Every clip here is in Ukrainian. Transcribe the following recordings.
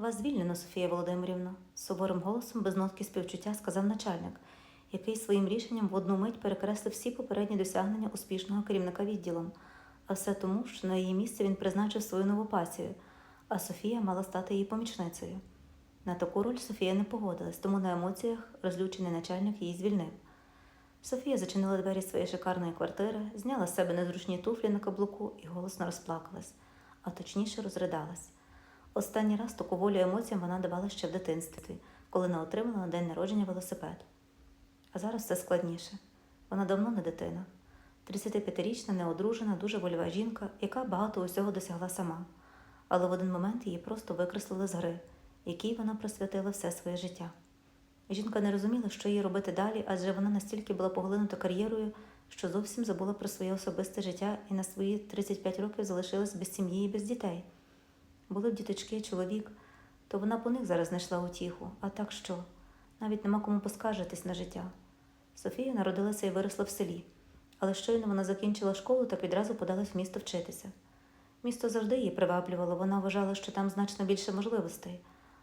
Вас звільнено, Софія Володимирівна, суворим голосом без нотки співчуття сказав начальник, який своїм рішенням в одну мить перекреслив всі попередні досягнення успішного керівника відділом, а все тому, що на її місце він призначив свою нову пасію, а Софія мала стати її помічницею. На таку роль Софія не погодилась, тому на емоціях розлючений начальник її звільнив. Софія зачинила двері своєї шикарної квартири, зняла з себе незручні туфлі на каблуку і голосно розплакалась, а точніше розридалась. Останній раз таку волю емоціям вона давала ще в дитинстві, коли не отримала на день народження велосипед. А зараз все складніше. Вона давно не дитина. 35-річна, неодружена, дуже вольова жінка, яка багато усього досягла сама. Але в один момент її просто викреслили з гри, якій вона присвятила все своє життя. Жінка не розуміла, що їй робити далі, адже вона настільки була поглинута кар'єрою, що зовсім забула про своє особисте життя і на свої 35 років залишилась без сім'ї і без дітей. Були б діточки, чоловік, то вона по них зараз знайшла утіху. А так що? Навіть нема кому поскаржитись на життя. Софія народилася і виросла в селі, але щойно вона закінчила школу, так відразу подалась в місто вчитися. Місто завжди її приваблювало, вона вважала, що там значно більше можливостей.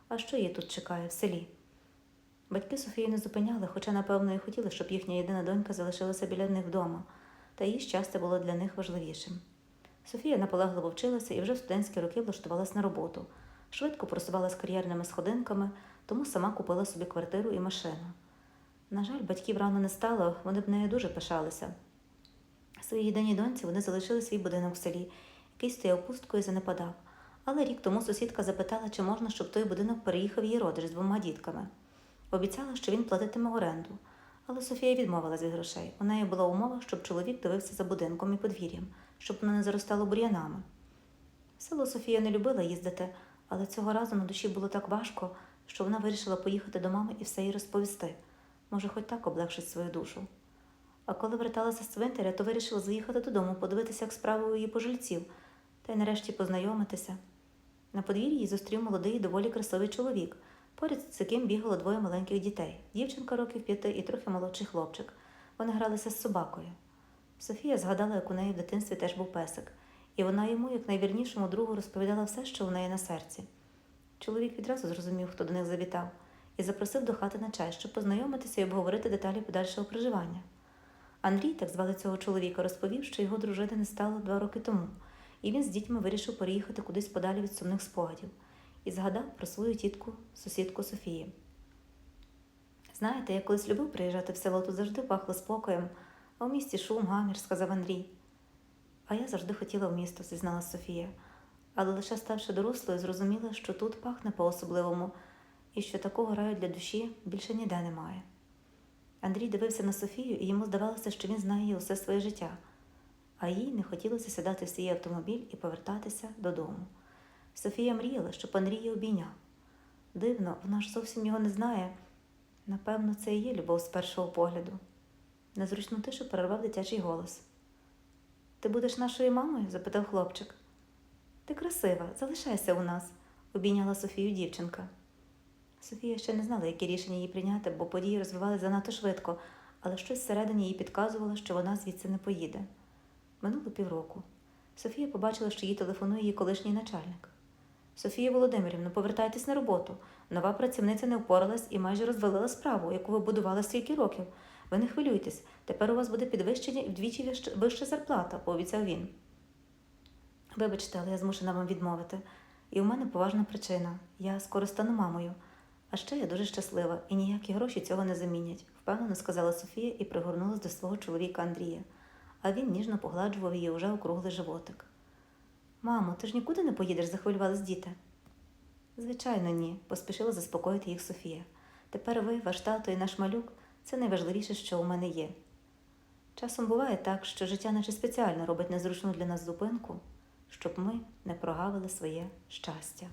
А що її тут чекає в селі? Батьки Софії не зупиняли, хоча, напевно, і хотіли, щоб їхня єдина донька залишилася біля них вдома, та її щастя було для них важливішим. Софія наполегливо вчилася і вже в студентські роки влаштувалась на роботу. Швидко просувалась кар'єрними сходинками, тому сама купила собі квартиру і машину. На жаль, батьків рано не стало, вони б нею дуже пишалися. Своїй єдиній доньці вони залишили свій будинок в селі, який стояв пусткою і занепадав. Але рік тому сусідка запитала, чи можна, щоб той будинок переїхав її родич з двома дітками. Обіцяла, що він платитиме оренду. Але Софія відмовилась від грошей. У неї була умова, щоб чоловік дивився за будинком і подвір'ям, щоб не заростало бур'янами. Село Софія не любила їздити, але цього разу на душі було так важко, що вона вирішила поїхати до мами і все їй розповісти. Може, хоч так облегшить свою душу. А коли верталася з цвинтаря, то вирішила заїхати додому, подивитися, як справи у її пожильців, та й нарешті познайомитися. На подвір'ї її зустрів молодий і доволі красивий чоловік, поряд з яким бігало двоє маленьких дітей дівчинка років п'яти і трохи молодший хлопчик. Вони гралися з собакою. Софія згадала, як у неї в дитинстві теж був песик, і вона йому, як найвірнішому другу, розповідала все, що у неї на серці. Чоловік відразу зрозумів, хто до них завітав, і запросив до хати на чай, щоб познайомитися і обговорити деталі подальшого проживання. Андрій, так звали цього чоловіка, розповів, що його дружини не стало два роки тому, і він з дітьми вирішив переїхати кудись подалі від сумних спогадів і згадав про свою тітку, сусідку Софії. Знаєте, я колись любив приїжджати в село, тут завжди пахло спокоєм, а в місті шум, гамір, сказав Андрій. А я завжди хотіла в місто, зізналась Софія, але лише ставши дорослою, зрозуміла, що тут пахне по-особливому і що такого раю для душі більше ніде немає. Андрій дивився на Софію, і йому здавалося, що він знає її усе своє життя, а їй не хотілося сідати в свій автомобіль і повертатися додому. Софія мріяла, щоб Андрій її обійняв. Дивно, вона ж зовсім його не знає. Напевно, це і є любов з першого погляду. Незручну тишу перервав дитячий голос. Ти будеш нашою мамою? запитав хлопчик. Ти красива, залишайся у нас, обійняла Софію дівчинка. Софія ще не знала, які рішення їй прийняти, бо події розвивалися занадто швидко, але щось всередині їй підказувало, що вона звідси не поїде. Минуло півроку. Софія побачила, що їй телефонує її колишній начальник. Софія Володимирівна, повертайтесь на роботу. Нова працівниця не впоралась і майже розвалила справу, яку ви будували стільки років. Ви не хвилюйтесь, тепер у вас буде підвищення і вдвічі вища зарплата, пообіцяв він. Вибачте, але я змушена вам відмовити. І у мене поважна причина. Я скоро стану мамою. А ще я дуже щаслива, і ніякі гроші цього не замінять, впевнено сказала Софія і пригорнулась до свого чоловіка Андрія, а він ніжно погладжував її уже округлий животик. Мамо, ти ж нікуди не поїдеш, захвилювались діти. Звичайно, ні, поспішила заспокоїти їх Софія. Тепер ви, ваш тато і наш малюк це найважливіше, що у мене є. Часом буває так, що життя наче спеціально робить незручну для нас зупинку, щоб ми не прогавили своє щастя.